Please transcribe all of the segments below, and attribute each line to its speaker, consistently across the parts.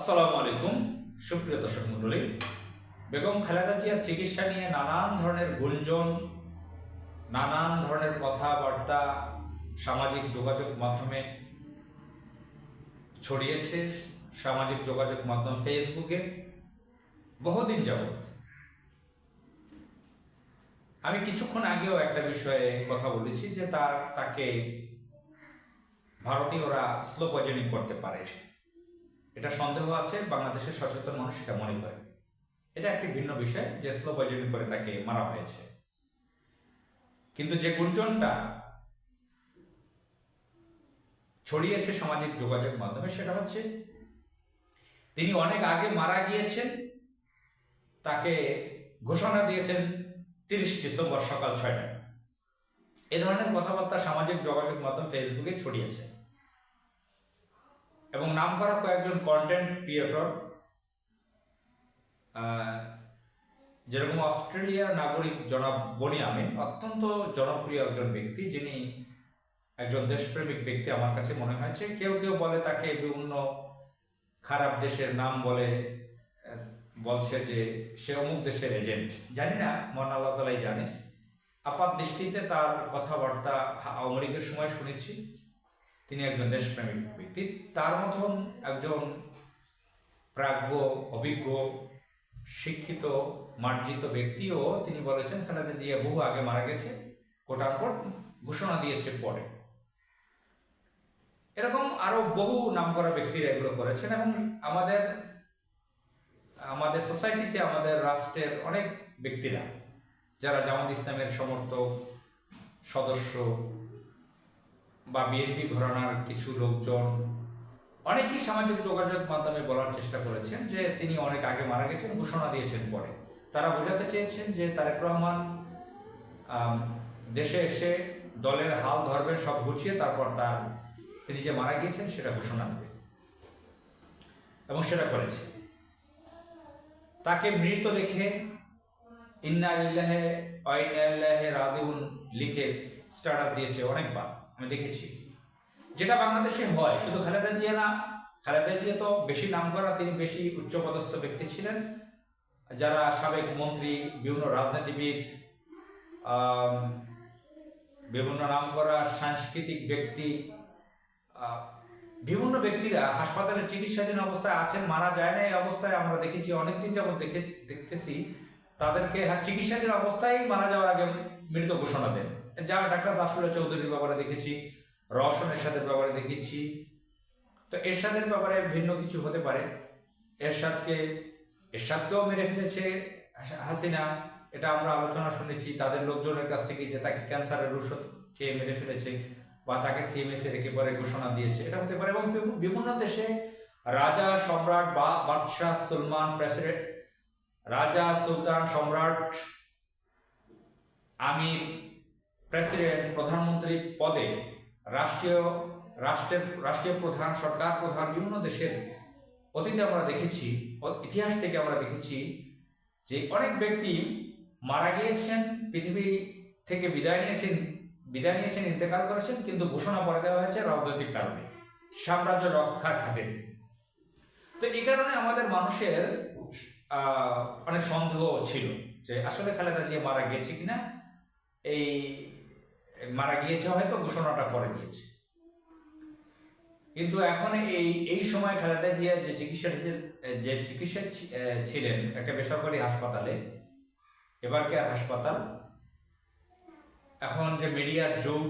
Speaker 1: আসসালামু আলাইকুম, সুপ্রিয় দর্শক মণ্ডলী। বেগম খালেদা জিয়ার চিকিৎসা নিয়ে নানান ধরনের গুঞ্জন, নানান ধরনের কথাবার্তা, সামাজিক যোগাযোগ মাধ্যমে ছড়িয়েছে। সামাজিক যোগাযোগ মাধ্যম ফেসবুকে, বহুদিন যাবৎ। আমি কিছুক্ষণ আগেও একটা বিষয়ে কথা বলেছি যে তার, তাকে ভারতীয়রা স্লো পয়জনিং করতে পারে। এটা সন্দেহ আছে বাংলাদেশের সচেতন মানুষ এটা মনে করে। এটা একটি ভিন্ন বিষয়, যে স্লো পয়জনিং করে তাকে মারা হয়েছে। কিন্তু যে গুঞ্জনটা ছড়িয়েছে সামাজিক যোগাযোগ মাধ্যমে, সেটা হচ্ছে তিনি অনেক আগে মারা গিয়েছেন, তাকে ঘোষণা দিয়েছেন তিরিশ ডিসেম্বর সকাল ছয়টায়। এ ধরনের কথাবার্তা সামাজিক যোগাযোগ মাধ্যম ফেসবুকে ছড়িয়েছে। এবং নাম করা কয়েকজন কন্টেন্ট ক্রিয়েটর যেরকম অস্ট্রেলিয়ার নাগরিক জনাব বনি আমিন, অত্যন্ত জনপ্রিয় একজন ব্যক্তি, যিনি একজন দেশপ্রেমিক ব্যক্তি আমার কাছে মনে হয়েছে। কেউ কেউ বলে তাকে বিভিন্ন খারাপ দেশের নাম বলে বলছে যে সে অমুক দেশের এজেন্ট জানি না মন আল্লাহ তালাই জানে। আপাত দৃষ্টিতে তার কথাবার্তা আওয়ামী লীগের সময় শুনেছি। তিনি একজন দেশপ্রেমিক ব্যক্তি। তার মতন একজন প্রাজ্ঞ, অভিজ্ঞ, শিক্ষিত, মার্জিত ব্যক্তিও তিনি বলেছেন, খালেদা জিয়া বহু আগে মারা গেছে কোটানকোট ঘোষণা দিয়েছে পরে। এরকম আরও বহু নামকরা ব্যক্তিরা এগুলো করেছেন এবং আমাদের আমাদের সোসাইটিতে আমাদের রাষ্ট্রের অনেক ব্যক্তিরা, যারা জামাত ইসলামের সমর্থক, সদস্য বা বিএনপি ঘরানার কিছু লোকজন অনেকেই সামাজিক যোগাযোগ মাধ্যমে বলার চেষ্টা করেছেন যে তিনি অনেক আগে মারা গেছেন, ঘোষণা দিয়েছেন পরে। তারা বোঝাতে চেয়েছেন যে তারেক রহমান দেশে এসে দলের হাল ধরবেন, সব গুছিয়ে তারপর তার তিনি যে মারা গিয়েছেন সেটা ঘোষণা দেবে এবং সেটা করেছে। তাকে মৃত দেখে ইন্না ইল্লাহে অইন্নাল্লাহে রাদিউন লিখে স্ট্যাটাস দিয়েছে অনেকবার। আমি দেখেছি। যেটা বাংলাদেশে হয়, শুধু খালেদা জিয়া না, খালেদা জিয়া তো বেশি নাম করা তিনি বেশি উচ্চপদস্থ ব্যক্তি ছিলেন। যারা সাবেক মন্ত্রী, বিভিন্ন রাজনীতিবিদ বিভিন্ন নাম করা সাংস্কৃতিক ব্যক্তি বিভিন্ন ব্যক্তিরা হাসপাতালে চিকিৎসাধীন অবস্থায় আছেন, মারা যায় না, এই অবস্থায় আমরা দেখেছি, অনেকদিন যাবত দেখে, দেখতেছি। তাদেরকে হা- চিকিৎসাধীন অবস্থায় মারা যাওয়ার আগে মৃত ঘোষণা দেন। যা ডাক্তার জাফরুল্লাহ চৌধুরীর ব্যাপারে দেখেছি রওশন এরশাদের ব্যাপারে দেখেছি। তো এরশাদের ব্যাপারে ভিন্ন কিছু হতে পারে। এরশাদকে, এরশাদকেও মেরে ফেলেছে হাসিনা। এটা আমরা আলোচনা শুনেছি। তাদের লোকজনের কাছ থেকে যে তাকে ক্যান্সারের ওষুধ খেয়ে মেরে ফেলেছে বা তাকে সিএমএস এর একেবারে ঘোষণা দিয়েছে, এটা হতে পারে। এবং বিভিন্ন দেশে রাজা সম্রাট বা বাদশাহ সুলমান প্রেসিডেন্ট রাজা সুলতান সম্রাট আমির, প্রেসিডেন্ট, প্রধানমন্ত্রী পদে রাষ্ট্রীয়, রাষ্ট্রের, রাষ্ট্রীয় প্রধান, সরকার প্রধান বিভিন্ন দেশের অতীতে আমরা দেখেছি, ইতিহাস থেকে আমরা দেখেছি যে অনেক ব্যক্তি মারা গিয়েছেন, পৃথিবী থেকে বিদায় নিয়েছেন বিদায় নিয়েছেন, ইন্তেকাল করেছেন, কিন্তু ঘোষণা করে দেওয়া হয়েছে রাজনৈতিক কারণে, সাম্রাজ্য রক্ষার খাতিরে। তো এই কারণে আমাদের মানুষের অনেক সন্দেহ ছিল যে আসলে খালেদা জিয়া মারা গিয়েছে কিনা? এই মারা গিয়েছে হয়তো, ঘোষণাটা পরে দিয়েছে কিন্তু এখন এই এই সময় খালেদা জিয়া যে চিকিৎসা যে চিকিৎসা ছিলেন একটা বেসরকারি হাসপাতালে, এবার কেয়ার হাসপাতাল? এখন যে মিডিয়ার যুগ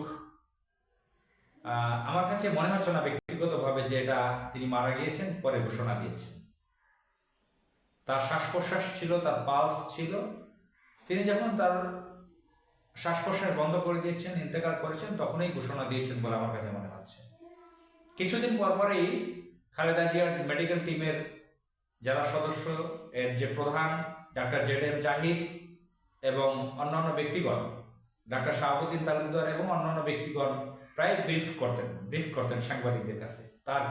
Speaker 1: আমার কাছে মনে হচ্ছে না ব্যক্তিগতভাবে যে এটা তিনি মারা গিয়েছেন, পরে ঘোষণা দিয়েছেন। তার শ্বাস প্রশ্বাস ছিল, তার পালস ছিল। তিনি যখন তার শ্বাস প্রশ্বাস বন্ধ করে দিয়েছেন ইন্তেকার করেছেন, তখনই ঘোষণা দিয়েছেন বলে আমার কাছে মনে হচ্ছে। কিছুদিন পর পরেই খালেদা জিয়ার মেডিকেল টিমের যারা সদস্য, এর যে প্রধান, ডাক্তার জেড এম জাহিদ এবং অন্যান্য ব্যক্তিগণ, ডাক্তার শাহাবুদ্দিন তালুকদার এবং অন্যান্য ব্যক্তিগণ প্রায় ব্রিফ করতেন ব্রিফ করতেন সাংবাদিকদের কাছে। তার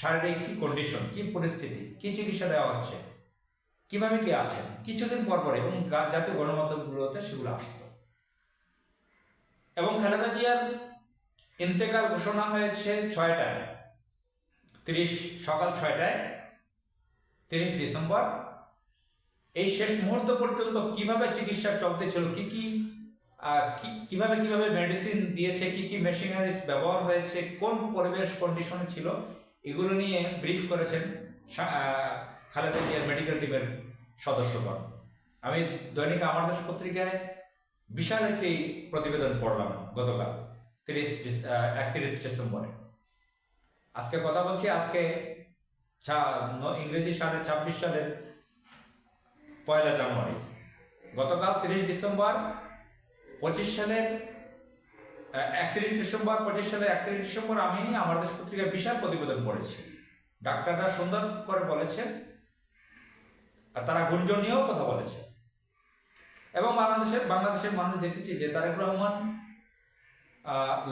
Speaker 1: শারীরিক কি কন্ডিশন কি পরিস্থিতি, কি চিকিৎসা দেওয়া হচ্ছে কীভাবে কে আছেন? কিছুদিন পর পর এবং জাতীয় গণমাধ্যমগুলোতে সেগুলো আসতো। এবং খালেদা জিয়ার ইন্তেকাল ঘোষণা হয়েছে ছয়টায়। তিরিশ, সকাল ছয়টায়, তিরিশ ডিসেম্বর। এই শেষ মুহূর্ত পর্যন্ত কীভাবে চিকিৎসা চলতে ছিল? কি কি কীভাবে কীভাবে মেডিসিন দিয়েছে? কি কি মেশিনারিজ ব্যবহার হয়েছে? কোন পরিবেশ কন্ডিশনে ছিল? এগুলো নিয়ে ব্রিফ করেছেন খালেদা জিয়ার মেডিকেল টিমের সদস্যগণ। আমি দৈনিক আমার দেশ পত্রিকায় বিশাল একটি প্রতিবেদন পড়লাম গতকাল, তিরিশ একত্রিশ ডিসেম্বরে। আজকে কথা বলছি, আজকে ইংরেজি সালের ছাব্বিশ সালের পয়লা জানুয়ারি। গতকাল তিরিশ ডিসেম্বর, পঁচিশ সালের একত্রিশ ডিসেম্বর, পঁচিশ সালের একত্রিশ ডিসেম্বর আমি আমার দেশ পত্রিকায় বিশাল প্রতিবেদন পড়েছি। ডাক্তাররা সুন্দর করে বলেছেন আর তারা গুঞ্জন নিয়েও কথা বলেছে। এবং বাংলাদেশের বাংলাদেশের মানুষ দেখেছি যে তারেক রহমান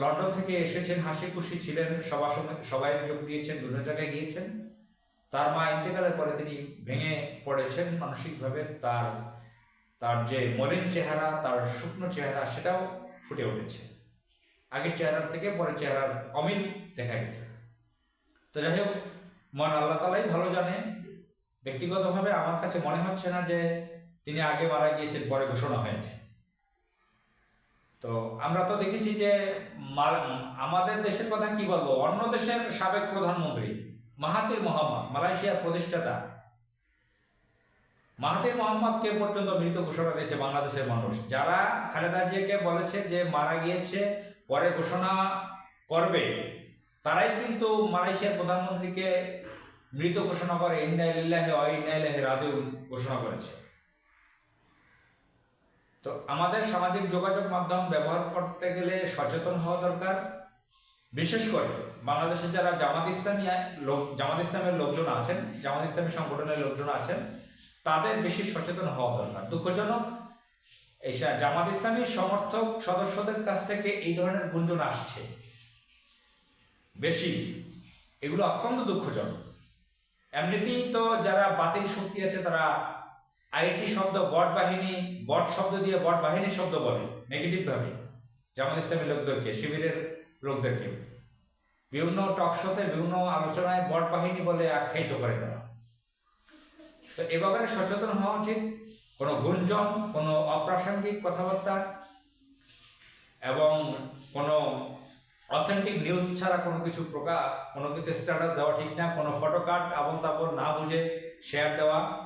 Speaker 1: লন্ডন থেকে এসেছেন হাসি খুশি ছিলেন, সবার সঙ্গে সবাই যোগ দিয়েছেন, বিভিন্ন জায়গায় গিয়েছেন। তার মা ইন্তেকালের পরে তিনি ভেঙে পড়েছেন মানসিকভাবে। তার তার যে মলিন চেহারা, তার শুকনো চেহারা, সেটাও ফুটে উঠেছে। আগের চেহারার থেকে পরের চেহারার অমিল দেখা গেছে। তো যাই হোক মন আল্লাহ তালাই ভালো জানে ব্যক্তিগতভাবে আমার কাছে মনে হচ্ছে না যে তিনি আগে মারা গিয়েছেন, পরে ঘোষণা হয়েছে। তো আমরা তো দেখেছি যে আমাদের দেশের কথা কি বলব? অন্য দেশের সাবেক প্রধানমন্ত্রী মাহাতির মোহাম্মদ, মালয়েশিয়ার প্রতিষ্ঠাতা। মাহাতির মোহাম্মদকে পর্যন্ত মৃত ঘোষণা দিয়েছে বাংলাদেশের মানুষ। যারা খালেদা জিয়াকে বলেছে যে মারা গিয়েছে, পরে ঘোষণা করবে, তারাই কিন্তু মালয়েশিয়ার প্রধানমন্ত্রীকে মৃত ঘোষণা করে ইন্নাইলিল্লাহে অইন্নাইলাহে রাদিউন ঘোষণা করেছে। তো আমাদের সামাজিক যোগাযোগ মাধ্যম ব্যবহার করতে গেলে সচেতন হওয়া দরকার। বিশেষ করে বাংলাদেশে যারা জামাত ইসলামী লোক জামাত ইসলামের লোকজন আছেন, জামাত ইসলামী সংগঠনের লোকজন আছেন, তাদের বেশি সচেতন হওয়া দরকার। দুঃখজনক এই সা- জামাত ইসলামীর সমর্থক সদস্যদের কাছ থেকে এই ধরনের গুঞ্জন আসছে। বেশি, এগুলো অত্যন্ত দুঃখজনক। এমনিতেই তো যারা বাতিল শক্তি আছে, তারা আইটি শব্দ, বট বাহিনী, বট শব্দ দিয়ে বট বাহিনী শব্দ বলে নেগেটিভ ভাবে। জামাত ইসলামী লোকদেরকে, শিবিরের লোকদেরকে। বিভিন্ন টক শোতে বিভিন্ন আলোচনায় বট বাহিনী বলে আখ্যায়িত করে তারা। তো এ ব্যাপারে সচেতন হওয়া উচিত। কোনো গুঞ্জন, কোনো অপ্রাসঙ্গিক কথাবার্তা, এবং কোনো অথেন্টিক নিউজ ছাড়া কোনো কিছু প্রকাশ কোনো কিছু স্ট্যাটাস দেওয়া ঠিক না কোনো ফটো কার্ড আবল তাবল না বুঝে শেয়ার দেওয়া।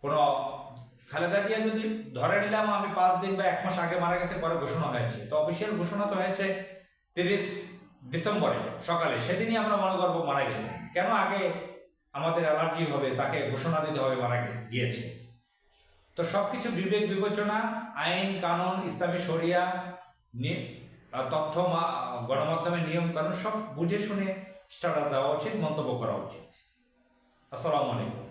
Speaker 1: কোনো খালেদা জিয়া যদি ধরে নিলাম আমি পাঁচ দিন বা এক মাস আগে মারা গেছে পরে ঘোষণা হয়েছে। তো অফিসিয়াল ঘোষণা তো হয়েছে তিরিশ ডিসেম্বরে সকালে। সেদিনই আমরা মনে করব মারা গেছে। কেন আগে আমাদের অ্যালার্জি হবে তাকে ঘোষণা দিতে হবে মারা গিয়েছে? তো সব কিছু বিবেক বিবেচনা আইন কানুন ইসলামী শরিয়া নি- আহ, তথ্য গণমাধ্যমে নিয়ম কানুন সব বুঝে শুনে স্ট্যাটাস দেওয়া উচিত, মন্তব্য করা উচিত। আসসালামু আলাইকুম।